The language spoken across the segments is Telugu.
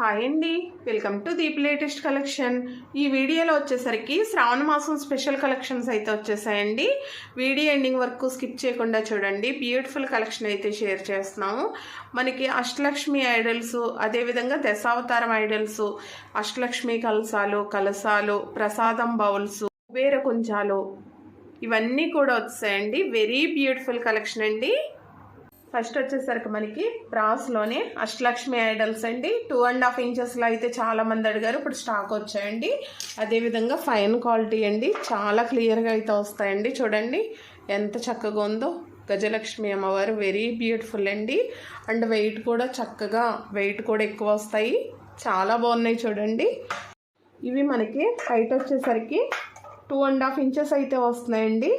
హాయ్ అండి. Welcome to Deep latest collection ఈ వీడియోలో వచ్చేసరికి శ్రావణ మాసం స్పెషల్ కలెక్షన్స్ అయితే వచ్చేసాయండి. వీడియో ఎండింగ్ వరకు స్కిప్ చేయకుండా చూడండి. బ్యూటిఫుల్ కలెక్షన్ అయితే షేర్ చేస్తున్నాము. మనకి అష్టలక్ష్మి ఐడల్స్ అదేవిధంగా దశావతారం ఐడల్స్ అష్టలక్ష్మి కలసాలు కలసాలు ప్రసాదం బౌల్స్ కుబేర కుంచాలు ఇవన్నీ కూడా వచ్చాయండి వెరీ బ్యూటిఫుల్ కలెక్షన్ అండి. ఫస్ట్ వచ్చేసరికి మనకి బ్రాస్లోనే అష్టలక్ష్మి ఐడల్స్ అండి. టూ అండ్ హాఫ్ ఇంచెస్లో అయితే చాలా మంది అడిగారు. ఇప్పుడు స్టాక్ వచ్చాయండి. అదేవిధంగా ఫైన్ క్వాలిటీ అండి. చాలా క్లియర్గా అయితే వస్తాయండి. చూడండి ఎంత చక్కగా ఉందో. గజలక్ష్మి అమ్మవారు వెరీ బ్యూటిఫుల్ అండి. అండ్ వెయిట్ కూడా చక్కగా వెయిట్ కూడా ఎక్కువ వస్తాయి. చాలా బాగున్నాయి చూడండి. ఇవి మనకి హైట్ వచ్చేసరికి టూ అండ్ హాఫ్ ఇంచెస్ అయితే వస్తున్నాయండి.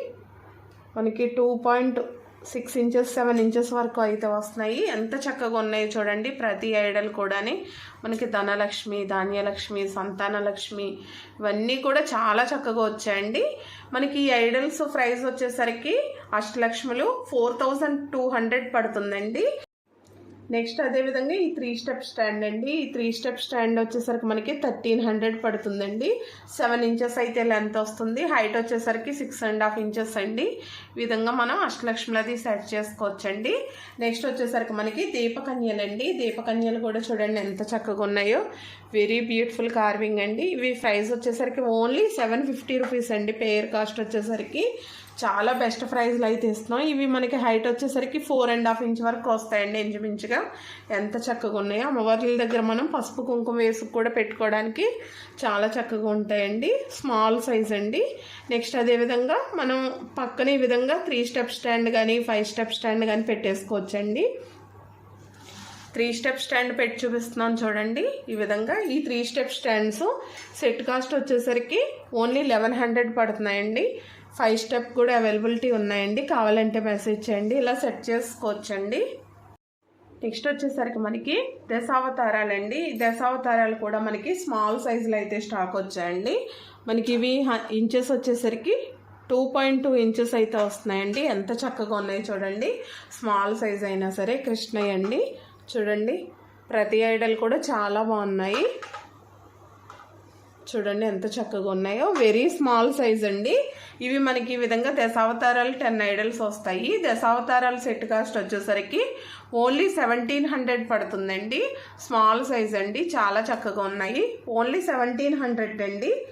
మనకి two point six inches seven inches వరకు అయితే వస్తున్నాయి. ఎంత చక్కగా ఉన్నాయి చూడండి. ప్రతి ఐడల్ కూడాని మనకి ధనలక్ష్మి ధాన్యలక్ష్మి సంతానలక్ష్మి ఇవన్నీ కూడా చాలా చక్కగా వచ్చాయండి. మనకి ఈ ఐడల్స్ ప్రైస్ వచ్చేసరికి అష్టలక్ష్ములు ఫోర్ థౌజండ్ టూ హండ్రెడ్ పడుతుందండి. నెక్స్ట్ అదేవిధంగా ఈ త్రీ స్టెప్ స్టాండ్ అండి. ఈ త్రీ స్టెప్ స్టాండ్ వచ్చేసరికి మనకి థర్టీన్ హండ్రెడ్ పడుతుందండి. సెవెన్ ఇంచెస్ అయితే లెంత్ వస్తుంది. హైట్ వచ్చేసరికి సిక్స్ అండ్ హాఫ్ ఇంచెస్ అండి. ఈ విధంగా మనం అష్టలక్ష్మిలది సెట్ చేసుకోవచ్చండి. నెక్స్ట్ వచ్చేసరికి మనకి దీపకన్యలండి. దీపకన్యలు కూడా చూడండి ఎంత చక్కగా ఉన్నాయో. వెరీ బ్యూటిఫుల్ కార్వింగ్ అండి. ఇవి ప్రైస్ వచ్చేసరికి ఓన్లీ సెవెన్ ఫిఫ్టీ రూపీస్ అండి. పేర్ కాస్ట్ వచ్చేసరికి చాలా బెస్ట్ ప్రైస్లు అయితే ఇస్తున్నాం. ఇవి మనకి హైట్ వచ్చేసరికి ఫోర్ అండ్ హాఫ్ ఇంచ్ వరకు వస్తాయండి ఇంచుమించుగా. ఎంత చక్కగా ఉన్నాయో. అమ్మవార్ల దగ్గర మనం పసుపు కుంకుమ వేసి కూడా పెట్టుకోవడానికి చాలా చక్కగా ఉంటాయండి. స్మాల్ సైజ్ అండి. నెక్స్ట్ అదేవిధంగా మనం పక్కన ఈ విధంగా త్రీ స్టెప్ స్టాండ్ కానీ ఫైవ్ స్టెప్ స్టాండ్ కానీ పెట్టేసుకోవచ్చండి. త్రీ స్టెప్ స్టాండ్ పెట్టి చూపిస్తున్నాను చూడండి. ఈ విధంగా ఈ three step stands set cost వచ్చేసరికి ఓన్లీ లెవెన్ హండ్రెడ్ పడుతున్నాయండి. ఫైవ్ స్టెప్ కూడా అవైలబిలిటీ ఉన్నాయండి. కావాలంటే మెసేజ్ చేయండి. ఇలా సెట్ చేసుకోవచ్చండి. నెక్స్ట్ వచ్చేసరికి మనకి దశావతారాలండి. ఈ దశావతారాలు కూడా మనకి స్మాల్ సైజులో అయితే స్టాక్ వచ్చాయండి. మనకి ఇవి ఇంచెస్ వచ్చేసరికి టూ పాయింట్ టూ ఇంచెస్ అయితే వస్తున్నాయండి. ఎంత చక్కగా ఉన్నాయి చూడండి. స్మాల్ సైజ్ అయినా సరే కృష్ణయ్య అండి చూడండి ప్రతి ఐడల్ కూడా చాలా బాగున్నాయి. చూడండి ఎంత చక్కగా ఉన్నాయో. వెరీ స్మాల్ సైజ్ అండి. ఇవి మనకి ఈ విధంగా దశావతారాలు టెన్ ఐడల్స్ వస్తాయి. దశావతారాలు సెట్ కాస్ట్ వచ్చేసరికి ఓన్లీ సెవెంటీన్ హండ్రెడ్ పడుతుందండి. స్మాల్ సైజ్ అండి. చాలా చక్కగా ఉన్నాయి. ఓన్లీ సెవెంటీన్ హండ్రెడ్ అండి.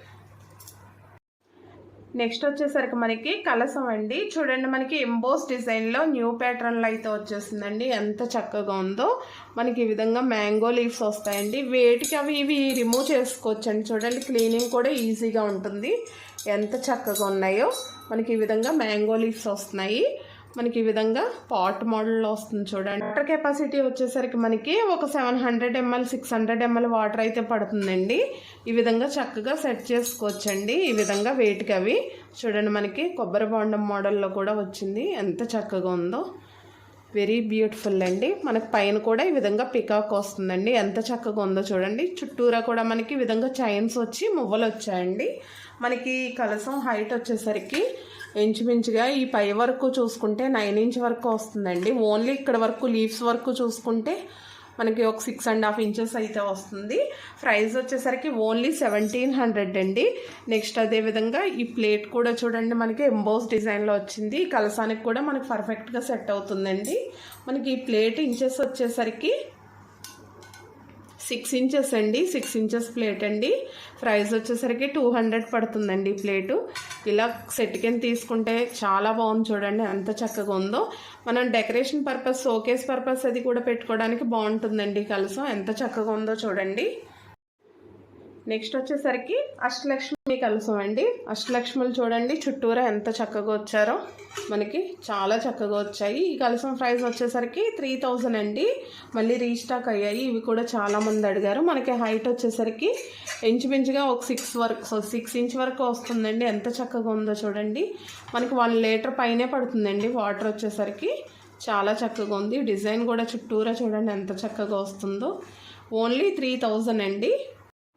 నెక్స్ట్ వచ్చేసరికి మనకి కలసం అండి. చూడండి మనకి ఎంబోస్ డిజైన్లో న్యూ ప్యాటర్న్లో అయితే వచ్చేసిందండి. ఎంత చక్కగా ఉందో. మనకి ఈ విధంగా మ్యాంగో లీవ్స్ వస్తాయండి. వేటికి అవి ఇవి రిమూవ్ చేసుకోవచ్చండి. చూడండి క్లీనింగ్ కూడా ఈజీగా ఉంటుంది. ఎంత చక్కగా ఉన్నాయో. మనకి ఈ విధంగా మ్యాంగో లీవ్స్ వస్తున్నాయి. మనకి ఈ విధంగా పాట్ మోడల్లో వస్తుంది చూడండి. వాటర్ కెపాసిటీ వచ్చేసరికి మనకి ఒక seven hundred ML six hundred ML water అయితే పడుతుందండి. ఈ విధంగా చక్కగా సెట్ చేసుకోవచ్చండి. ఈ విధంగా వెయిట్కి అవి చూడండి మనకి కొబ్బరి బొండం మోడల్లో కూడా వచ్చింది. ఎంత చక్కగా ఉందో. వెరీ బ్యూటిఫుల్ అండి. మనకు పైన కూడా ఈ విధంగా పికాక్ వస్తుందండి. ఎంత చక్కగా ఉందో చూడండి. చుట్టూరా కూడా మనకి ఈ విధంగా చైన్స్ వచ్చి మువ్వలు వచ్చాయండి. మనకి కలసం హైట్ వచ్చేసరికి ఇంచుమించుగా ఈ పై వరకు చూసుకుంటే నైన్ ఇంచ్ వరకు వస్తుందండి. ఓన్లీ ఇక్కడ వరకు లీవ్స్ వరకు చూసుకుంటే మనకి ఒక సిక్స్ అండ్ హాఫ్ ఇంచెస్ అయితే వస్తుంది. ప్రైస్ వచ్చేసరికి ఓన్లీ సెవెంటీన్ హండ్రెడ్ అండి. నెక్స్ట్ అదేవిధంగా ఈ ప్లేట్ కూడా చూడండి మనకి ఎంబోస్ డిజైన్లో వచ్చింది. కలసానికి కూడా మనకి పర్ఫెక్ట్గా సెట్ అవుతుందండి. మనకి ఈ ప్లేట్ ఇంచెస్ వచ్చేసరికి సిక్స్ ఇంచెస్ అండి సిక్స్ ఇంచెస్ ప్లేట్ అండి. ప్రైస్ వచ్చేసరికి టూ హండ్రెడ్ పడుతుందండి ప్లేటు. ఇలా సెట్ కింద తీసుకుంటే చాలా బాగుంది చూడండి ఎంత చక్కగా ఉందో. మనం డెకరేషన్ పర్పస్ షోకేస్ పర్పస్ అది కూడా పెట్టుకోవడానికి బాగుంటుందండి కలసం. ఎంత చక్కగా ఉందో చూడండి. నెక్స్ట్ వచ్చేసరికి అష్టలక్ష్మి కలసం అండి. అష్టలక్ష్ములు చూడండి చుట్టూరా ఎంత చక్కగా వచ్చారో. మనకి చాలా చక్కగా వచ్చాయి. ఈ కలసం ప్రైస్ వచ్చేసరికి త్రీ థౌజండ్ అండి. మళ్ళీ రీస్టాక్ అయ్యాయి. ఇవి కూడా చాలామంది అడిగారు. మనకి హైట్ వచ్చేసరికి ఇంచుమించుగా ఒక సిక్స్ వరకు సో సిక్స్ ఇంచ్ వరకు వస్తుందండి. ఎంత చక్కగా ఉందో చూడండి. మనకి వన్ లీటర్ పైనే పడుతుందండి వాటర్ వచ్చేసరికి. చాలా చక్కగా ఉంది. డిజైన్ కూడా చుట్టూరా చూడండి ఎంత చక్కగా వస్తుందో. ఓన్లీ త్రీ థౌజండ్ అండి.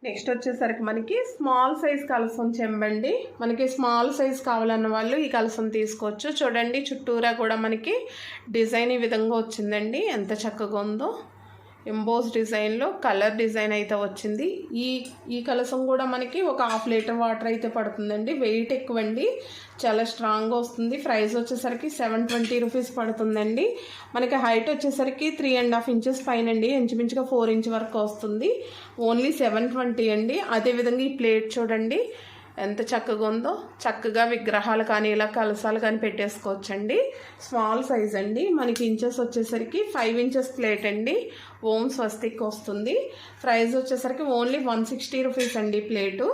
నెక్స్ట్ వచ్చేసరికి మనకి స్మాల్ సైజ్ కలసం చెంబండి. మనకి స్మాల్ సైజ్ కావాలన్న వాళ్ళు ఈ కలసం తీసుకోవచ్చు. చూడండి చుట్టూరా కూడా మనకి డిజైన్ ఈ విధంగా వచ్చిందండి. ఎంత చక్కగా ఉందో. ఎంబోస్ డిజైన్లో కలర్ డిజైన్ అయితే వచ్చింది. ఈ ఈ కలసం కూడా మనకి ఒక హాఫ్ లీటర్ వాటర్ అయితే పడుతుందండి. వెయిట్ ఎక్కువ అండి చాలా స్ట్రాంగ్గా వస్తుంది. ప్రైస్ వచ్చేసరికి సెవెన్ ట్వంటీ రూపీస్ పడుతుందండి. మనకి హైట్ వచ్చేసరికి త్రీ అండ్ హాఫ్ ఇంచెస్ పైన అండి ఇంచుమించుగా ఫోర్ ఇంచ్ వరకు వస్తుంది. ఓన్లీ సెవెన్ ట్వంటీ అండి. అదేవిధంగా ఈ ప్లేట్ చూడండి. ఎంత చక్కగా ఉందో చక్కగా విగ్రహాలు కానీ ఇలా కలసాలు కానీ పెట్టేసుకోవచ్చండి. స్మాల్ సైజ్ అండి. మనకి ఇంచెస్ వచ్చేసరికి ఫైవ్ ఇంచెస్ ప్లేట్ అండి. ఓం స్వస్తిక్ వస్తుంది. ప్రైస్ వచ్చేసరికి ఓన్లీ వన్ సిక్స్టీ రూపీస్ అండి ప్లేటు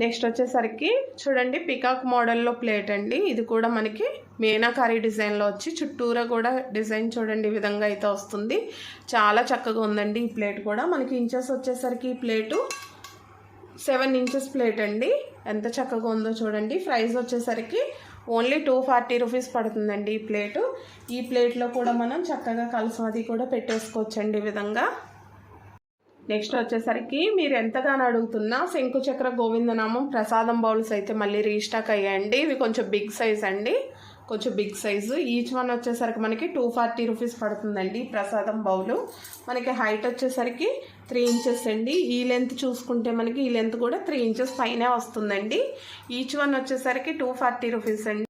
నెక్స్ట్ వచ్చేసరికి చూడండి పికాక్ మోడల్లో ప్లేట్ అండి. ఇది కూడా మనకి మీనాకారి డిజైన్లో వచ్చి చుట్టూరా కూడా డిజైన్ చూడండి ఈ విధంగా అయితే వస్తుంది. చాలా చక్కగా ఉందండి ఈ ప్లేట్ కూడా. మనకి ఇంచెస్ వచ్చేసరికి ఈ ప్లేటు సెవెన్ ఇంచెస్ ప్లేట్ అండి. ఎంత చక్కగా ఉందో చూడండి. ప్రైస్ వచ్చేసరికి ఓన్లీ టూ ఫార్టీ రూపీస్ పడుతుందండి ఈ ప్లేటు. ఈ ప్లేట్లో కూడా మనం చక్కగా కలసం అది కూడా పెట్టేసుకోవచ్చండి ఈ విధంగా. నెక్స్ట్ వచ్చేసరికి మీరు ఎంతగానో అడుగుతున్నా శంకుచక్ర గోవిందనామం ప్రసాదం బౌల్స్ అయితే మళ్ళీ రీస్టాక్ అయ్యాయండి. ఇవి కొంచెం బిగ్ సైజ్ అండి. కొంచెం బిగ్ సైజు. ఈచ్ వన్ వచ్చేసరికి మనకి టూ ఫార్టీ రూపీస్ పడుతుందండి ప్రసాదం బౌలు. మనకి హైట్ వచ్చేసరికి త్రీ ఇంచెస్ అండి. ఈ లెంత్ చూసుకుంటే మనకి ఈ లెంత్ కూడా త్రీ ఇంచెస్ పైనే వస్తుందండి. ఈచ్ వన్ వచ్చేసరికి టూ ఫార్టీ రూపీస్ అండి.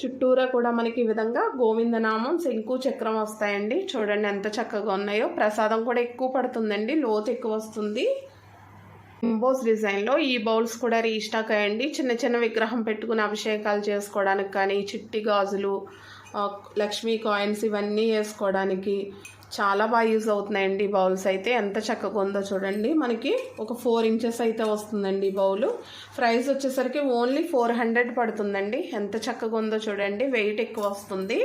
చుట్టూరా కూడా మనకి ఈ విధంగా గోవిందనామం శంకు చక్రం వస్తాయండి. చూడండి ఎంత చక్కగా ఉన్నాయో. ప్రసాదం కూడా ఎక్కువ పడుతుందండి. లోతు ఎక్కువ వస్తుంది. ఎంబోస్ డిజైన్లో ఈ బౌల్స్ కూడా రీస్టాక్ అయ్యండి. చిన్న చిన్న విగ్రహం పెట్టుకుని అభిషేకాలు చేసుకోవడానికి కానీ చిట్టి గాజులు లక్ష్మీ కాయిన్స్ ఇవన్నీ వేసుకోవడానికి చాలా బాగా యూజ్ అవుతున్నాయండి బౌల్స్ అయితే. ఎంత చక్కగా ఉందో చూడండి. మనకి ఒక ఫోర్ ఇంచెస్ అయితే వస్తుందండి బౌలు. ప్రైస్ వచ్చేసరికి ఓన్లీ ఫోర్ హండ్రెడ్ పడుతుందండి. ఎంత చక్కగా ఉందో చూడండి. వెయిట్ ఎక్కువ వస్తుంది.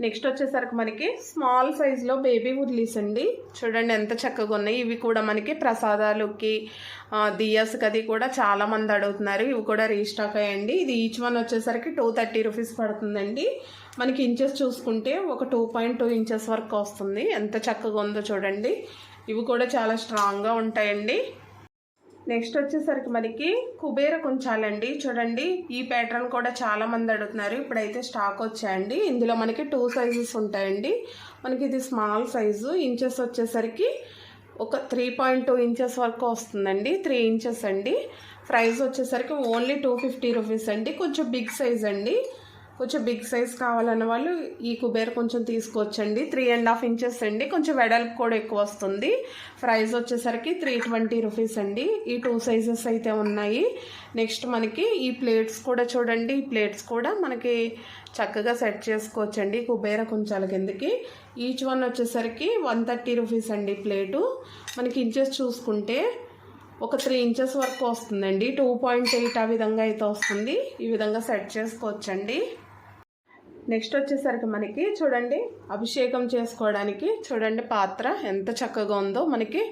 నెక్స్ట్ వచ్చేసరికి మనకి స్మాల్ సైజులో బేబీ ఉర్లీస్ అండి. చూడండి ఎంత చక్కగా ఉన్నాయి. ఇవి కూడా మనకి ప్రసాదాలకి దియాస్కి అది కూడా చాలామంది అడుగుతున్నారు. ఇవి కూడా రీస్టాక్ అయ్యండి. ఇది ఈచ్ వన్ వచ్చేసరికి టూ థర్టీ రూపీస్ పడుతుందండి. మనకి ఇంచెస్ చూసుకుంటే ఒక టూ పాయింట్ టూ ఇంచెస్ వరకు వస్తుంది. ఎంత చక్కగా ఉందో చూడండి. ఇవి కూడా చాలా స్ట్రాంగ్గా ఉంటాయండి. నెక్స్ట్ వచ్చేసరికి మనకి కుబేర కొంచాలండి. చూడండి ఈ ప్యాటర్న్ కూడా చాలా మంది అడుగుతున్నారు. ఇప్పుడైతే స్టాక్ వచ్చాయండి. ఇందులో మనకి టూ సైజెస్ ఉంటాయండి. మనకి ఇది స్మాల్ సైజు ఇంచెస్ వచ్చేసరికి ఒక త్రీ పాయింట్ టూ ఇంచెస్ వరకు వస్తుందండి. త్రీ ఇంచెస్ అండి. ప్రైస్ వచ్చేసరికి ఓన్లీ టూ ఫిఫ్టీ రూపీస్ అండి. కొంచెం బిగ్ సైజ్ అండి. కొంచెం బిగ్ సైజ్ కావాలన్న వాళ్ళు ఈ కుబేర్ కొంచెం తీసుకోవచ్చండి త్రీ అండ్ హాఫ్ ఇంచెస్ అండి. కొంచెం వెడల్పు కూడా ఎక్కువ వస్తుంది. ప్రైస్ వచ్చేసరికి త్రీ ట్వంటీ రూపీస్ అండి. ఈ టూ సైజెస్ అయితే ఉన్నాయి. నెక్స్ట్ మనకి ఈ ప్లేట్స్ కూడా చూడండి. ఈ ప్లేట్స్ కూడా మనకి చక్కగా సెట్ చేసుకోవచ్చండి. కుబేర కొంచాల కిందకి. ఈచ్ వన్ వచ్చేసరికి వన్ థర్టీ రూపీస్ అండి ప్లేటు మనకి ఇంచెస్ చూసుకుంటే ఒక త్రీ ఇంచెస్ వరకు వస్తుందండి. టూ పాయింట్ ఎయిట్ ఆ విధంగా అయితే వస్తుంది. ఈ విధంగా సెట్ చేసుకోవచ్చండి. నెక్స్ట్ వచ్చేసరికి మనకి చూడండి అభిషేకం చేసుకోవడానికి చూడండి పాత్ర ఎంత చక్కగా ఉందో. మనకి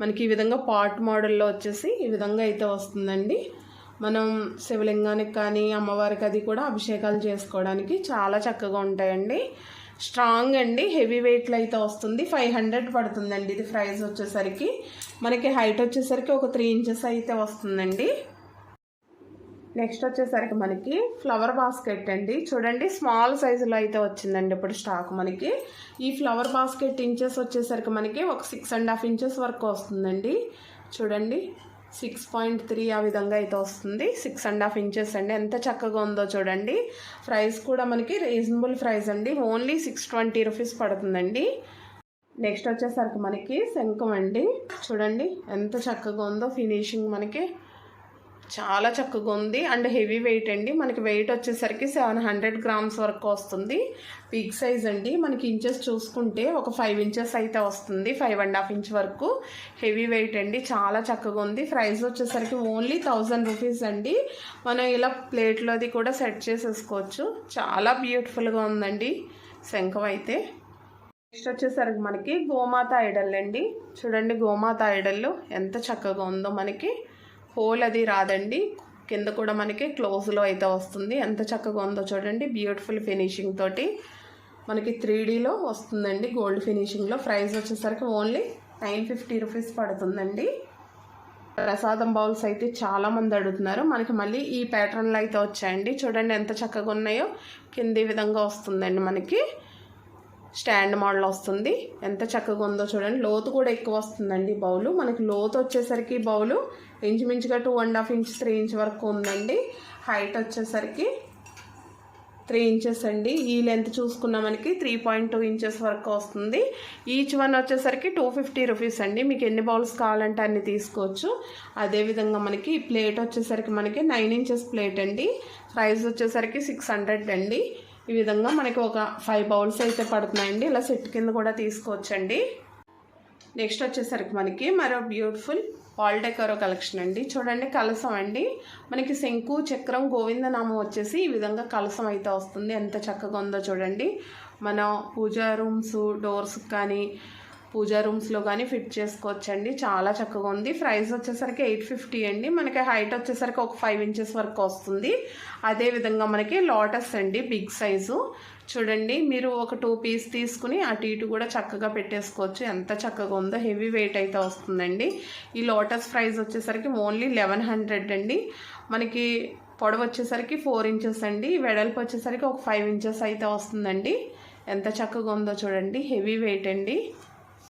మనకి ఈ విధంగా పాట్ మోడల్లో వచ్చేసి ఈ విధంగా అయితే వస్తుందండి. మనం శివలింగానికి కానీ అమ్మవారికి అది కూడా అభిషేకాలు చేసుకోవడానికి చాలా చక్కగా ఉంటాయండి. స్ట్రాంగ్ అండి హెవీ వెయిట్లో అయితే వస్తుంది. ఫైవ్ హండ్రెడ్ పడుతుందండి. ఇది ప్రైస్ వచ్చేసరికి. మనకి హైట్ వచ్చేసరికి ఒక త్రీ ఇంచెస్ అయితే వస్తుందండి. నెక్స్ట్ వచ్చేసరికి మనకి ఫ్లవర్ బాస్కెట్ అండి. చూడండి స్మాల్ సైజులో అయితే వచ్చిందండి ఇప్పుడు స్టాక్ మనకి. ఈ ఫ్లవర్ బాస్కెట్ ఇంచెస్ వచ్చేసరికి మనకి ఒక సిక్స్ అండ్ హాఫ్ ఇంచెస్ వరకు వస్తుందండి. చూడండి సిక్స్ పాయింట్ త్రీ ఆ విధంగా అయితే వస్తుంది. సిక్స్ అండ్ హాఫ్ ఇంచెస్ అండి. ఎంత చక్కగా ఉందో చూడండి. ప్రైస్ కూడా మనకి రీజనబుల్ ప్రైస్ అండి. ఓన్లీ సిక్స్ ట్వంటీ రూపీస్ పడుతుందండి. నెక్స్ట్ వచ్చేసరికి మనకి శంఖం అండి. చూడండి ఎంత చక్కగా ఉందో ఫినిషింగ్ మనకి. చాలా చక్కగా ఉంది. అండ్ హెవీ వెయిట్ అండి. మనకి వెయిట్ వచ్చేసరికి సెవెన్ హండ్రెడ్ గ్రామ్స్ వరకు వస్తుంది. బిగ్ సైజ్ అండి. మనకి ఇంచెస్ చూసుకుంటే ఒక ఫైవ్ ఇంచెస్ అయితే వస్తుంది. ఫైవ్ అండ్ హాఫ్ ఇంచ్ వరకు హెవీ వెయిట్ అండి. చాలా చక్కగా ఉంది. ప్రైస్ వచ్చేసరికి ఓన్లీ థౌజండ్ రూపీస్ అండి. మనం ఇలా ప్లేట్లోది కూడా సెట్ చేసేసుకోవచ్చు. చాలా బ్యూటిఫుల్గా ఉందండి. శంఖం అయితే. నెక్స్ట్ వచ్చేసరికి మనకి గోమాత ఐడల్ అండి. చూడండి గోమాత ఐడల్ ఎంత చక్కగా ఉందో మనకి. హోల్ అది రాదండి. కింద కూడా మనకి క్లోజ్లో అయితే వస్తుంది. ఎంత చక్కగా ఉందో చూడండి. బ్యూటిఫుల్ ఫినిషింగ్ తోటి మనకి త్రీ డీలో వస్తుందండి గోల్డ్ ఫినిషింగ్లో ప్రైస్ వచ్చేసరికి ఓన్లీ నైన్ ఫిఫ్టీ రూపీస్ పడుతుందండి. ప్రసాదం బౌల్స్ అయితే చాలామంది అడుగుతున్నారు. మనకి మళ్ళీ ఈ ప్యాటర్న్లో అయితే వచ్చాయండి. చూడండి ఎంత చక్కగా ఉన్నాయో. కింది విధంగా వస్తుందండి మనకి. స్టాండ్ మోడల్ వస్తుంది. ఎంత చక్కగా ఉందో చూడండి. లోతు కూడా ఎక్కువ వస్తుందండి బౌలు. మనకి లోతు వచ్చేసరికి బౌలు ఇంచుమించుగా two and half inch three inch వరకు ఉందండి. హైట్ వచ్చేసరికి త్రీ ఇంచెస్ అండి. ఈ లెంత్ చూసుకున్న మనకి త్రీ పాయింట్ టూ ఇంచెస్ వరకు వస్తుంది. ఈచ్ వన్ వచ్చేసరికి టూ ఫిఫ్టీ రూపీస్ అండి. మీకు ఎన్ని బౌల్స్ కావాలంటే అన్ని తీసుకోవచ్చు. అదేవిధంగా మనకి ప్లేట్ వచ్చేసరికి మనకి నైన్ ఇంచెస్ ప్లేట్ అండి. ప్రైస్ వచ్చేసరికి సిక్స్ హండ్రెడ్ అండి. ఈ విధంగా మనకి ఒక ఫైవ్ బౌల్స్ అయితే పడుతున్నాయండి. ఇలా సెట్ కింద కూడా తీసుకోవచ్చండి. నెక్స్ట్ వచ్చేసరికి మనకి మరో బ్యూటిఫుల్ వాల్ డెకరో కలెక్షన్ అండి. చూడండి కలసం అండి. మనకి శంకు చక్రం గోవిందనామం వచ్చేసి ఈ విధంగా కలసం అయితే వస్తుంది. ఎంత చక్కగా ఉందో చూడండి. మన పూజా రూమ్స్ డోర్స్ కానీ పూజా రూమ్స్లో కానీ ఫిట్ చేసుకోవచ్చండి. చాలా చక్కగా ఉంది. ప్రైస్ వచ్చేసరికి ఎయిట్ ఫిఫ్టీ అండి. మనకి హైట్ వచ్చేసరికి ఒక ఫైవ్ ఇంచెస్ వరకు వస్తుంది. అదేవిధంగా మనకి లోటస్ అండి బిగ్ సైజు. చూడండి మీరు ఒక టూ పీస్ తీసుకుని అటు ఇటు కూడా చక్కగా పెట్టేసుకోవచ్చు. ఎంత చక్కగా ఉందో హెవీ వెయిట్ అయితే వస్తుందండి. ఈ లోటస్ ప్రైస్ వచ్చేసరికి ఓన్లీ లెవెన్ హండ్రెడ్ అండి. మనకి పొడవు వచ్చేసరికి ఫోర్ ఇంచెస్ అండి. వెడల్పు వచ్చేసరికి ఒక ఫైవ్ ఇంచెస్ అయితే వస్తుందండి. ఎంత చక్కగా ఉందో చూడండి. హెవీ వెయిట్ అండి.